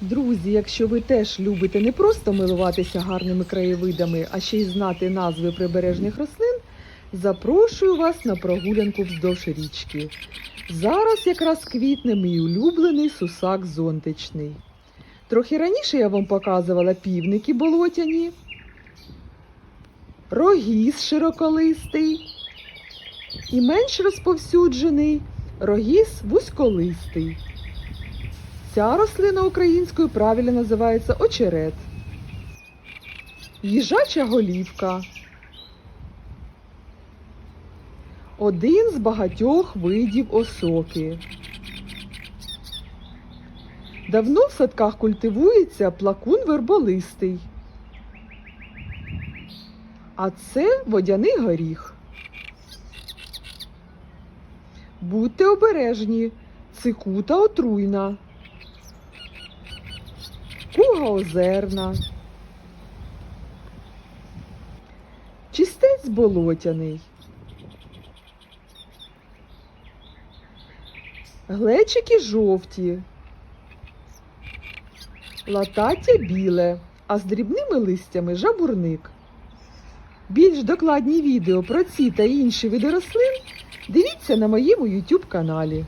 Друзі, якщо ви теж любите не просто милуватися гарними краєвидами, а ще й знати назви прибережних рослин, запрошую вас на прогулянку вздовж річки. Зараз якраз квітне мій улюблений сусак зонтичний. Трохи раніше я вам показувала півники болотяні, рогіз широколистий і менш розповсюджений рогіз вузьколистий. Ця рослина українською правильно називається очерет. Їжача голівка. Один з багатьох видів осоки. Давно в садках культивується плакун верболистий. А це водяний горіх. Будьте обережні, цикута отруйна. Куга озерна. Чистець болотяний. Глечики жовті. Латаття біле, а з дрібними листями жабурник. Більш докладні відео про ці та інші види рослин дивіться на моєму YouTube каналі.